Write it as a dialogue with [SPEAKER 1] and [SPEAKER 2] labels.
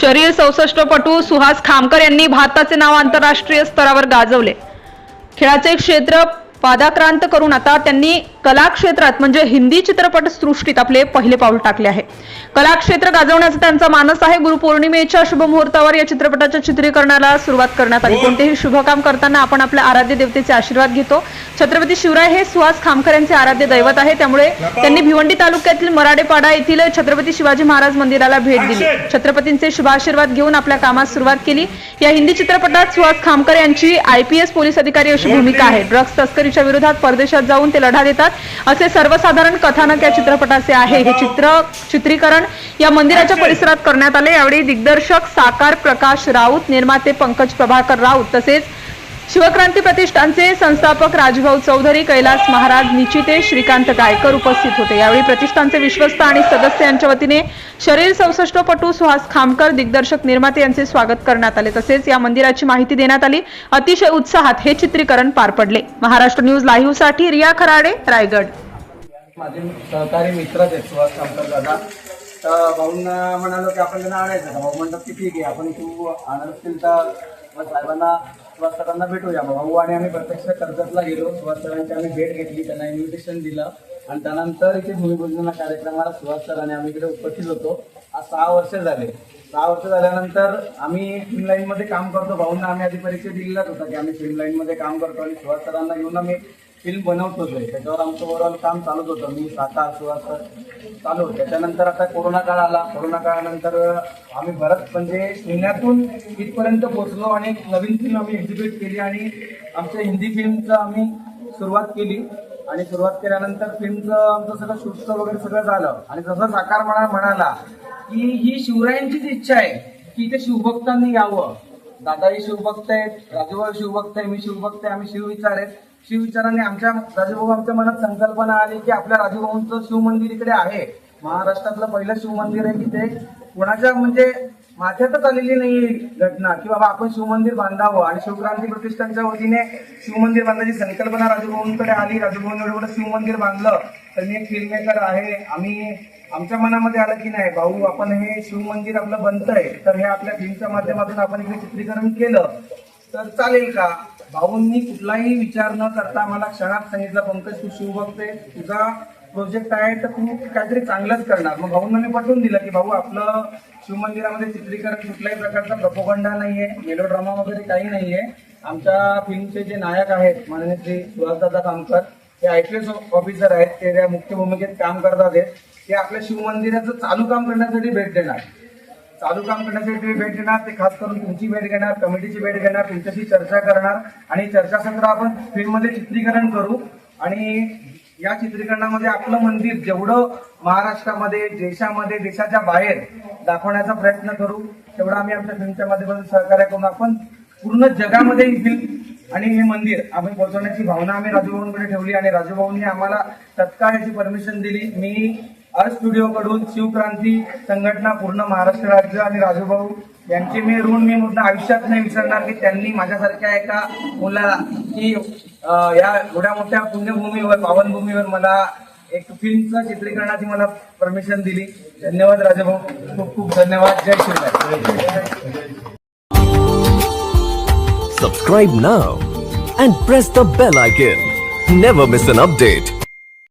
[SPEAKER 1] शरीर चौसष्टपटू सुहास खामकर यांनी भारताचे नाव आंतरराष्ट्रीय स्तरावर गाजवले. खेळाचे क्षेत्र पादाक्रांत करून आता त्यांनी कला क्षेत्रात म्हणजे हिंदी चित्रपट सृष्टीत आपले पहिले पाऊल टाकले आहे. कला क्षेत्र गाजवण्याचा त्यांचा मानस आहे. गुरुपौर्णिमेच्या शुभमुहूर्तावर या चित्रपटाच्या चित्रीकरणाला सुरुवात करण्यात आली. कोणतेही शुभ काम करताना आपण आपल्या आराध्य देवतेचे आशीर्वाद घेतो. छत्रपती शिवराय हे सुहास खामकर यांचे आराध्य दैवत आहे. त्यामुळे त्यांनी भिवंडी तालुक्यातील मराडेपाडा येथील छत्रपती शिवाजी महाराज मंदिराला भेट दिली. छत्रपतींचे शुभाशीर्वाद घेऊन आपल्या कामात सुरुवात केली. या हिंदी चित्रपटात सुहास खामकर यांची आयपीएस पोलीस अधिकारी अशी भूमिका आहे. ड्रग्ज तस्करीच्या विरोधात परदेशात जाऊन ते लढा देतात. असे सर्वसाधारण कथानक या चित्रपटाचे आहे. हे चित्र चित्रीकरण या मंदिराच्या परिसरात करण्यात आले. यावेळी दिग्दर्शक साकार प्रकाश राऊत निर्माते पंकज प्रभाकर राऊत तसेच शिवक्रांती प्रतिष्ठानचे संस्थापक राजभाऊ चौधरी कैलास महाराज निचिते श्रीकांत गायकर उपस्थित होते. यावेळी प्रतिष्ठानचे विश्वस्त आणि सदस्य यांच्या वतीने शरीर चौसष्टपटू सुहास खामकर दिग्दर्शक निर्माते यांचे स्वागत करण्यात आले. तसेच या मंदिराची माहिती देण्यात आली. अतिशय उत्साहात हे चित्रीकरण पार पडले. महाराष्ट्र न्यूज लाईव्हसाठी रिया खराडे रायगड.
[SPEAKER 2] माझे सहकारी मित्र आहेत सुहास दादा. तर भाऊंना म्हणालो की आपण त्यांना आणायचं. भाऊ म्हणतात की ठीक आहे आपण तू आणत असतील तर साहेबांना सुभाष सरांना भेटूया. मग भाऊ आणि आम्ही प्रत्यक्ष कर्जतला गेलो. सुभाष सरांची आम्ही भेट घेतली त्यांना इन्व्हिटेशन दिलं. आणि त्यानंतर इथे भूमिपूजन कार्यक्रमाला सुभाष सर आम्ही इकडे उपस्थित होतो. आज सहा वर्ष झाले. सहा वर्ष झाल्यानंतर आम्ही फिल्म लाईनमध्ये काम करतो. भाऊंना आम्ही आधी परिचय दिलेलाच होता की आम्ही फिल्म लाईनमध्ये काम करतो आणि सुभाष सरांना घेऊन आम्ही फिल्म बनवतोच आहे त्याच्यावर आमचं ओव्हरऑल काम चालूच होतं. मी साकार आठ सर चालू होतं. त्याच्यानंतर आता कोरोना काळ आला. कोरोना काळानंतर आम्ही बरंच म्हणजे पुण्यातून इथपर्यंत पोहोचलो आणि एक नवीन फिल्म आम्ही एक्झिक्यूट केली आणि आमच्या हिंदी फिल्मचं आम्ही सुरुवात केली. आणि सुरुवात केल्यानंतर फिल्मचं आमचं सगळं शूटचं वगैरे सगळं झालं. आणि जसं साकार म्हणा म्हणाला की ही शिवरायांचीच इच्छा आहे की इथे शिवभक्तांनी यावं. दादाही शिवभक्त आहेत राजूभाऊ शिवभक्त आहे मी शिवभक्त आहे आम्ही शिवविचार आहेत. शिवविचाराने आमच्या राजूभाऊ आमच्या मनात संकल्पना आली की आपल्या राजूभाऊंचं शिवमंदिर इकडे आहे. महाराष्ट्रातलं पहिलं शिवमंदिर आहे की ते कोणाच्या म्हणजे माथ्यातच आलेली नाही घटना. की बाबा आपण शिवमंदिर बांधावं आणि शिवक्रांती प्रतिष्ठानच्या वतीने शिवमंदिर बांधायची संकल्पना राजूभाऊंकडे आली. राजूभाऊंनी एवढं शिवमंदिर बांधलं तर मी एक फिल्ममेकर आहे. आम्ही आमच्या मनामध्ये आलं की नाही भाऊ आपण हे शिवमंदिर आपलं बनतंय तर हे आपल्या फिल्मच्या माध्यमातून आपण इकडे चित्रीकरण केलं तर चालेल का? भाऊंनी कुठलाही विचार न करता मला क्षणात सांगितलं पंकज तू शिवभक्त तुझा प्रोजेक्ट आहे तर तू काहीतरी चांगलंच करणार. मग भाऊंना मी पटवून दिलं की भाऊ आपलं शिवमंदिरामध्ये चित्रीकरण कुठल्याही प्रकारचा प्रपोगंडा नाहीये मेलोड्रामा वगैरे काही नाहीये. आमच्या फिल्मचे जे नायक आहेत माननीय श्री सुहासदादा कामकर हे आय पी एस ऑफिसर आहेत ते त्या मुख्य भूमिकेत काम करतात आहेत ते आपल्या शिवमंदिराचं चालू काम करण्यासाठी भेट देणार. चालू काम करण्यासाठी भेट देणार ते खास करून तुमची भेट घेणार कमिटीची भेट घेणार तुमच्याशी चर्चा करणार. आणि चर्चासत्र आपण फिल्ममध्ये चित्रीकरण करू. आणि या चित्रीकरणामध्ये आपलं मंदिर जेवढं महाराष्ट्रामध्ये देशामध्ये देशाच्या बाहेर दाखवण्याचा प्रयत्न करू तेवढं आम्ही आमच्या फिल्मच्या माध्यमातून सहकार्य करून आपण पूर्ण जगामध्ये ही फिल्म आणि हे मंदिर आम्ही पोहोचवण्याची भावना आम्ही राजूभाऊंकडे ठेवली आणि राजूभाऊंनी आम्हाला तत्काळ याची परमिशन दिली. मी अर्थ स्टुडिओ कडून शिवक्रांती संघटना पूर्ण महाराष्ट्र राज्य आणि राजूभाऊ यांचे मी ऋण मी पूर्ण आयुष्यात नाही विसरणार की त्यांनी माझ्यासारख्या एका मुलाला की या एवढ्या मोठ्या पुण्यभूमीवर पावनभूमीवर मला एक फिल्मचं चित्रीकरणाची मला परमिशन दिली धन्यवाद राजाभाऊ खूप खूप धन्यवाद जय Shivray
[SPEAKER 3] Subscribe now and press the bell icon. Never miss an update.